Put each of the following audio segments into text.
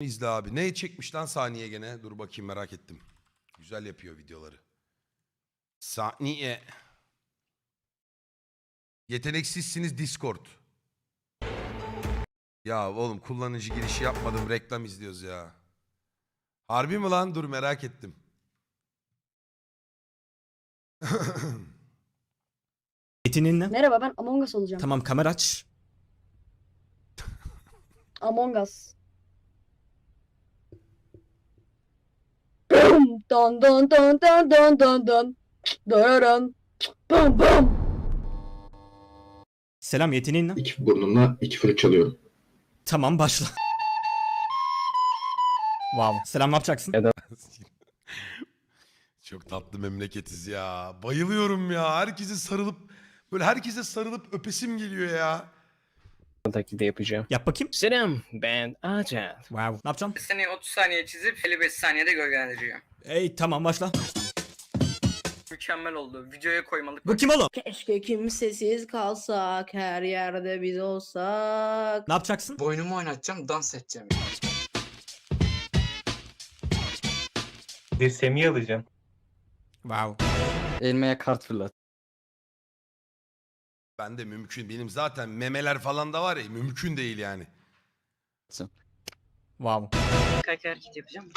İzle abi. Ne çekmiş lan saniye gene? Dur bakayım merak ettim. Güzel yapıyor videoları. Saniye. Yeteneksizsiniz Discord. Ya oğlum kullanıcı girişi yapmadım. Reklam izliyoruz ya. Harbi mi lan? Dur merak ettim. Yeteneğin ne? Merhaba ben Among Us olacağım. Tamam kamera aç. Among Us. Don don don don don don don. Dararan. Bum bum. Selam yeteneğin ne? İki burnumla iki flüt çalıyorum. Tamam başla. Wow. Selam ne yapacaksın? Ya da- Çok tatlı memleketiz ya. Bayılıyorum ya. Herkese sarılıp böyle herkese sarılıp öpesim geliyor ya. taklidi yapacağım. Yap bakayım. Selam ben Acat. Wow. Ne yapacaksın? Seni 30 saniye çizip 55 saniyede gölgelendiriyor. Ey tamam başla. Mükemmel oldu. Videoya koymalık. Bu kim oğlum? Keşke kimsesiz kalsak, her yerde biz olsak. Ne yapacaksın? Boynumu oynatacağım, dans edeceğim. Dirseğimi alacağım. Wow. Elmeye kart fırlat. Ben de mümkün. Benim zaten memeler falan da var ya mümkün değil yani. Wow. Kaç hareket yapacağım.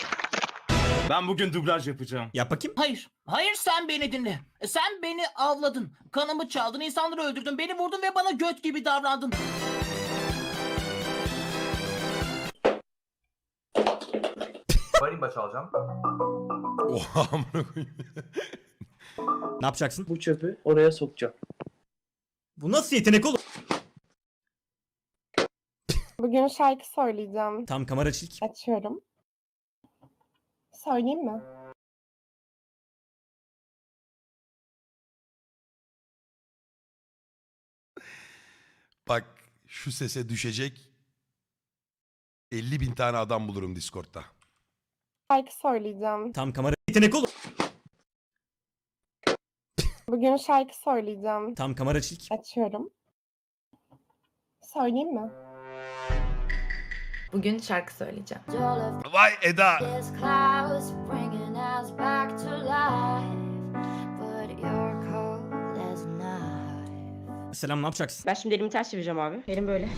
Ben bugün dublaj yapacağım. Yap bakayım. Hayır. Hayır sen beni dinle. Sen beni avladın. Kanımı çaldın, insanları öldürdün, beni vurdun ve bana göt gibi davrandın. Marimba çalacağım. Oha amına koyayım. Ne yapacaksın? Bu çöpü oraya sokacağım. Bu nasıl yetenek oğlum? Bugün şarkı söyleyeceğim. Tamam kamera ilk. Açıyorum. Söyleyeyim mi? Bak şu sese düşecek 50 bin tane adam bulurum Discord'da. Şarkı söyleyeceğim. Tamam kamera yetenek oğlum. Bugün şarkı söyleyeceğim. Tamam kamera aç ilk. Açıyorum. Söyleyeyim mi? Bugün şarkı söyleyeceğim. Vay Eda. Selam ne yapacaksın? Ben şimdi elimi ters çevireceğim abi. Elim böyle.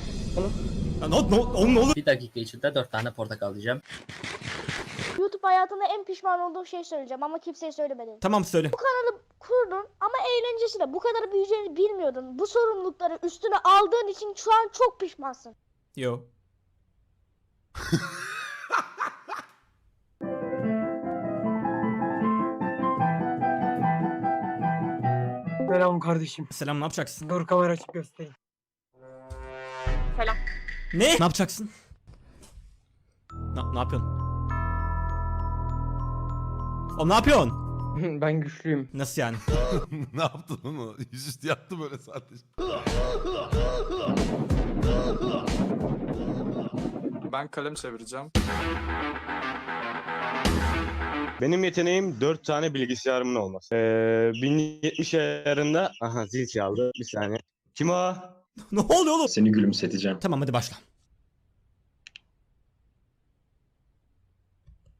Ya, ne, ne, oğlum ne olur? Bir dakika içinde dört tane portakal alacağım. YouTube hayatında en pişman olduğum şey söyleyeceğim ama kimseye söylemedim. Tamam söyle. Kurdun ama eğlencesi de bu kadar büyüyeceğini bilmiyordun. Bu sorumlulukları üstüne aldığın için şu an çok pişmansın. Yo. Selam kardeşim. Selam ne yapacaksın? Dur kamera açıp göstereyim. Ne? Ne yapacaksın? Ne, ne yapıyorsun? Oğlum ne yapıyorsun? ben güçlüyüm. Nasıl yani? ne yaptın onu? Yüzüstü yattı böyle sadece. Ben kalem çevireceğim. Benim yeteneğim 4 tane bilgisayarımın olması. Ee, 1070 ayarında... Aha zil çaldı. Bir saniye. Kim o? ne oluyor oğlum? Seni gülümseteceğim. Tamam hadi başla.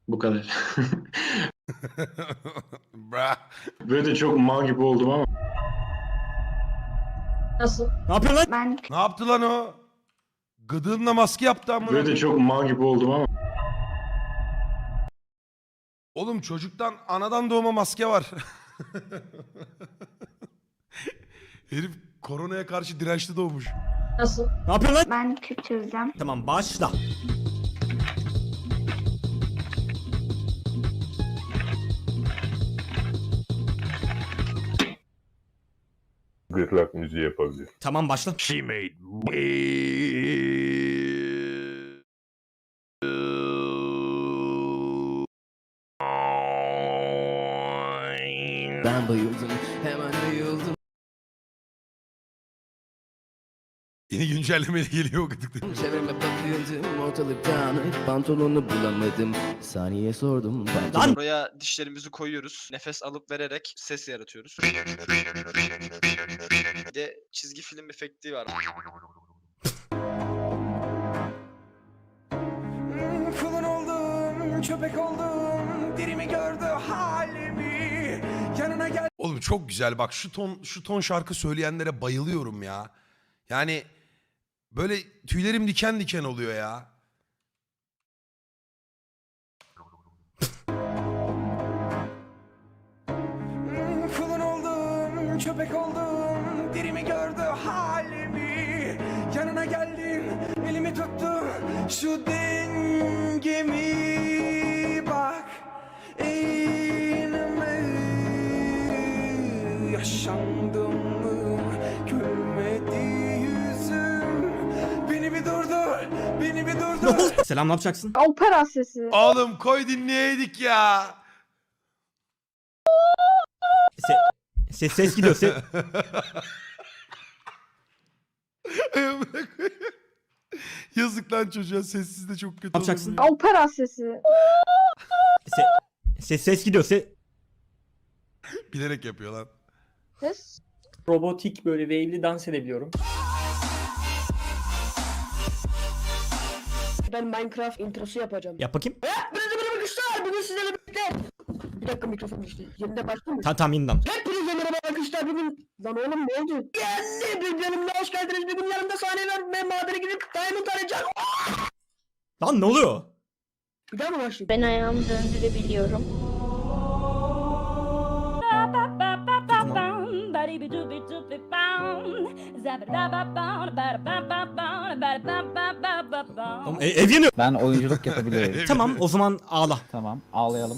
Bu kadar. Bra. Böyle de çok mal gibi oldum ama. Nasıl? Ne yapıyorsun lan? Ben Ne yaptı lan o? Gıdığınla maske yaptı amına. Böyle de çok mal gibi oldum ama. Oğlum çocuktan anadan doğma maske var. Herif koronaya karşı dirençli doğmuş. Nasıl? Ne yapıyorsun lan? ben küp çözeceğim. Tamam başla. Gırtlak müziği yapabilir. Tamam başla. She made Ben bayıldım. Hemen ayıldım. Yeni güncellemeyle geliyor gıdıklı. Çevreme bakıyordum. Ortalık dağınık. Pantolonu bulamadım. Saniye sordum. Lan! Buraya dişlerimizi koyuyoruz. Nefes alıp vererek ses yaratıyoruz. Bir de çizgi film efekti var. Kulun Köpek oldum dirimi gördü Yanına gel Oğlum çok güzel bak şu ton şu ton şarkı söyleyenlere bayılıyorum ya. Yani böyle tüylerim diken diken oluyor ya. Kulun oldum köpek oldum dirimi gördü halimi Yanına geldim elimi tuttu şu dengemi Selam ne yapacaksın? Opera sesi. Oğlum koy dinleyeydik ya. Se ses ses gidiyor. Se Yazık lan çocuğa sessiz de çok kötü Ne yapacaksın? Opera sesi. se ses ses gidiyor. Se Bilerek yapıyor lan. Ses. Robotik böyle wave'li dans edebiliyorum. Ben Minecraft introsu yapacağım. yap bakayım. Hepinize merhaba arkadaşlar. Bugün sizlerle birlikte. Bir dakika mikrofon düştü. Yeniden başlayayım mı? Tamam tamam yeniden. Hepinize merhaba arkadaşlar. Bugün... Lan oğlum ne oldu? Geldi. Bir yanımda hoş geldiniz. Bugün yanımda sahne var. Ben madene gidip Diamond arayacağım. Lan ne oluyor? Bir daha mı başlayayım? Ben ayağımı döndürebiliyorum. Oğlum, e- ev yanıyor. Ben oyunculuk yapabiliyorum. Tamam o zaman ağla. tamam ağlayalım.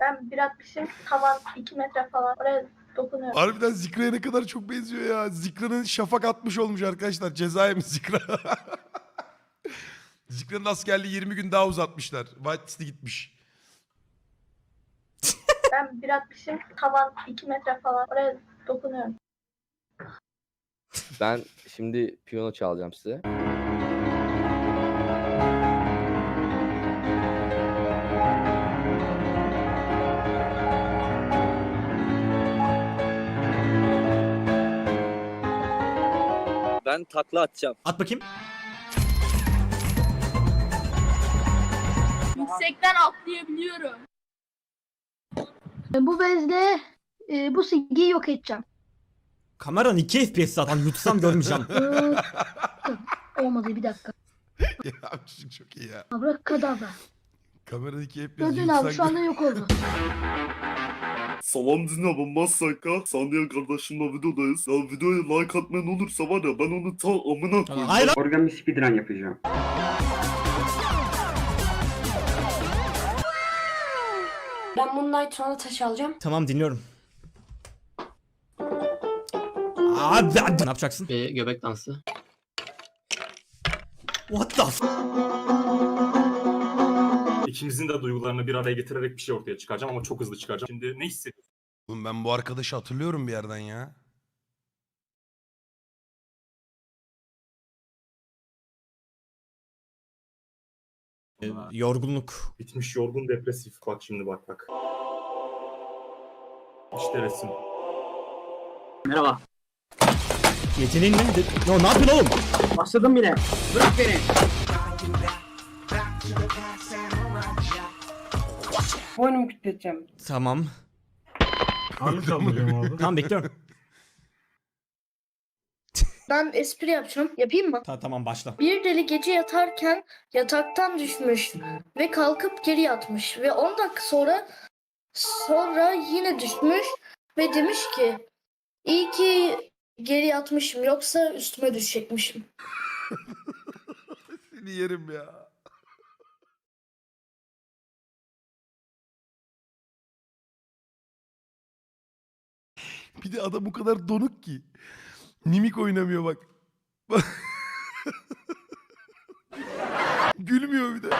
Ben bir atmışım tavan 2 metre falan oraya dokunuyorum. Harbiden Zikra'ya ne kadar çok benziyor ya. Zikra'nın şafak atmış olmuş arkadaşlar. Cezaya mı Zikra? Zikra'nın askerliği 20 gün daha uzatmışlar. White City gitmiş. Ben bir atmışım tavan 2 metre falan oraya dokunuyorum. Ben şimdi piyano çalacağım size. Ben takla atacağım. At bakayım. Yüksekten atlayabiliyorum. Bu bezle e, bu silgiyi yok edeceğim. Kameran 2 FPS zaten yutsam görmeyeceğim. Olmadı bir dakika. ya çok iyi ya. Abrakadabra. Kameradaki hep Gördün abi şu anda yok oldu. Salam dinle ben Masaka. Sandiya kardeşimle videodayız. Ya videoya like atmayan olursa var ya ben onu ta amına koyayım. Hayır lan. Oradan bir speedrun yapacağım. Ben Moonlight sonra taş alacağım. Tamam dinliyorum. Abi ne yapacaksın? göbek dansı. What the f- İkimizin de duygularını bir araya getirerek bir şey ortaya çıkaracağım ama çok hızlı çıkaracağım. Şimdi ne hissediyorsun? Oğlum ben bu arkadaşı hatırlıyorum bir yerden ya. Yorgunluk. Bitmiş yorgun depresif. Bak şimdi bak bak. İşte resim. Merhaba. Yeteneğin ne? De- Yo, ne yapıyorsun oğlum? Başladım bile. Bırak beni. Boynumu kütleteceğim. Tamam. Tamam. Tamam bekliyorum. Ben espri yapacağım. Yapayım mı? Ta- tamam başla. Bir deli gece yatarken yataktan düşmüş ve kalkıp geri yatmış ve 10 dakika sonra sonra yine düşmüş ve demiş ki iyi ki geri yatmışım yoksa üstüme düşecekmişim. Seni yerim ya. Bir de adam o kadar donuk ki. Mimik oynamıyor bak. Gülmüyor bir de.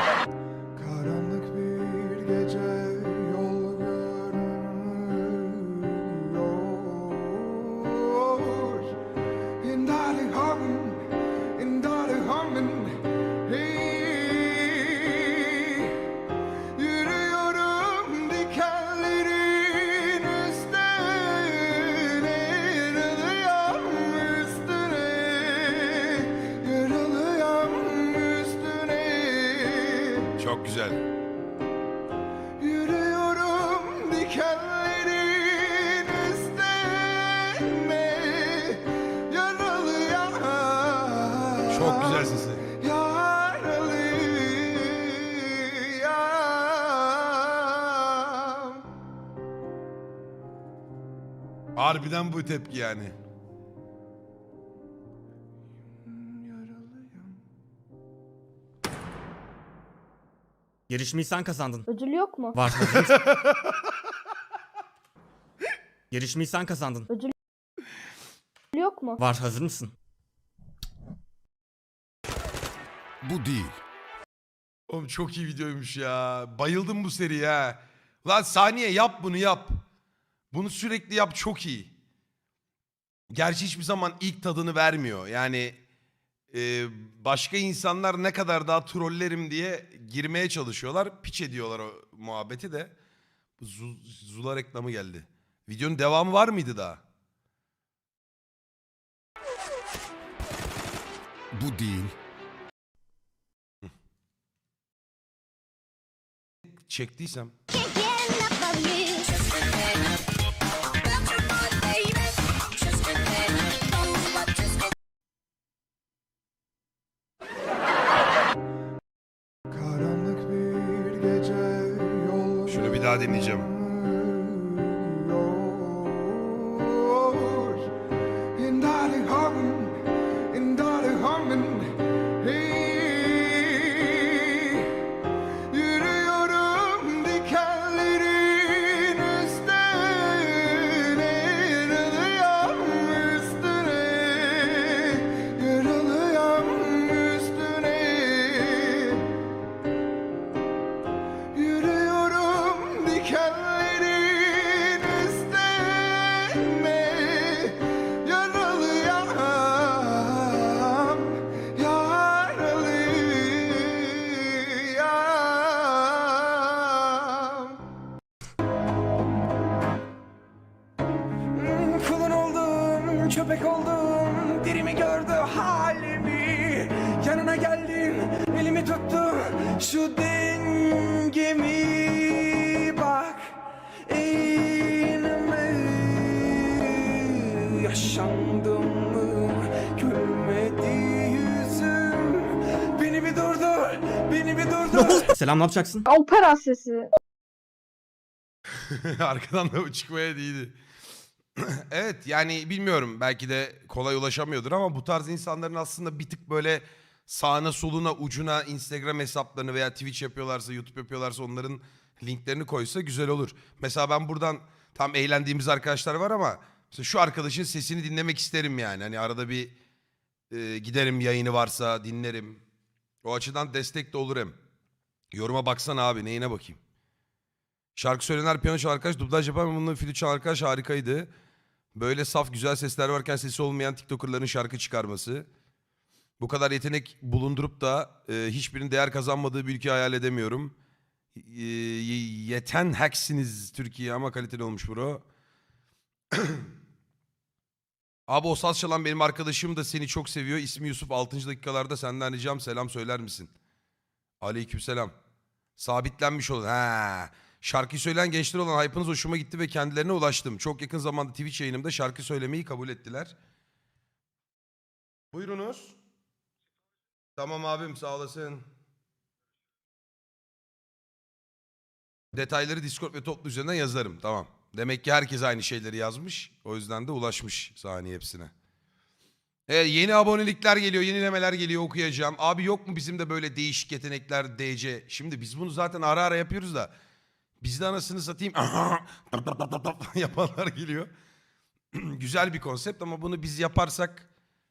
Harbiden bu tepki yani. Yarışmayı sen kazandın. Ödül yok mu? Var? Yarışmayı sen kazandın. Ödül yok mu? Var hazır mısın? Bu değil. Oğlum çok iyi videoymuş ya. Bayıldım bu seriye ha. Lan saniye yap bunu yap. Bunu sürekli yap çok iyi. Gerçi hiçbir zaman ilk tadını vermiyor. Yani e, başka insanlar ne kadar daha trollerim diye girmeye çalışıyorlar. Piç ediyorlar o muhabbeti de. Bu Zu- Zula reklamı geldi. Videonun devamı var mıydı daha? Bu değil. Çektiysem. Şunu Yaşandım mı Gülmedi yüzüm Beni bir durdur, beni bir durdur Selam ne yapacaksın? Opera sesi. Arkadan da bu çıkmaya değildi. evet yani bilmiyorum belki de kolay ulaşamıyordur ama bu tarz insanların aslında bir tık böyle sağına soluna ucuna Instagram hesaplarını veya Twitch yapıyorlarsa YouTube yapıyorlarsa onların linklerini koysa güzel olur. Mesela ben buradan tam eğlendiğimiz arkadaşlar var ama mesela şu arkadaşın sesini dinlemek isterim yani. Hani arada bir e, giderim yayını varsa dinlerim. O açıdan destek de olur hem. Yoruma baksana abi neyine bakayım. Şarkı söyleyenler piyano çalan arkadaş, dublaj yapan ve bunun flüt çalan arkadaş harikaydı. Böyle saf güzel sesler varken sesi olmayan TikToker'ların şarkı çıkarması. Bu kadar yetenek bulundurup da e, hiçbirinin değer kazanmadığı bir ülke hayal edemiyorum. E, yeten hacksiniz Türkiye ama kaliteli olmuş bro. Abi o saz çalan benim arkadaşım da seni çok seviyor. İsmi Yusuf. 6. dakikalarda senden ricam selam söyler misin? Aleykümselam. Sabitlenmiş olun. Ha. Şarkı söyleyen gençler olan hype'ınız hoşuma gitti ve kendilerine ulaştım. Çok yakın zamanda Twitch yayınımda şarkı söylemeyi kabul ettiler. Buyurunuz. Tamam abim sağ olasın. Detayları Discord ve toplu üzerinden yazarım. Tamam. Demek ki herkes aynı şeyleri yazmış. O yüzden de ulaşmış saniye hepsine. Evet, yeni abonelikler geliyor, yenilemeler geliyor okuyacağım. Abi yok mu bizim de böyle değişik yetenekler DC? Şimdi biz bunu zaten ara ara yapıyoruz da. Bizde anasını satayım yapanlar geliyor. Güzel bir konsept ama bunu biz yaparsak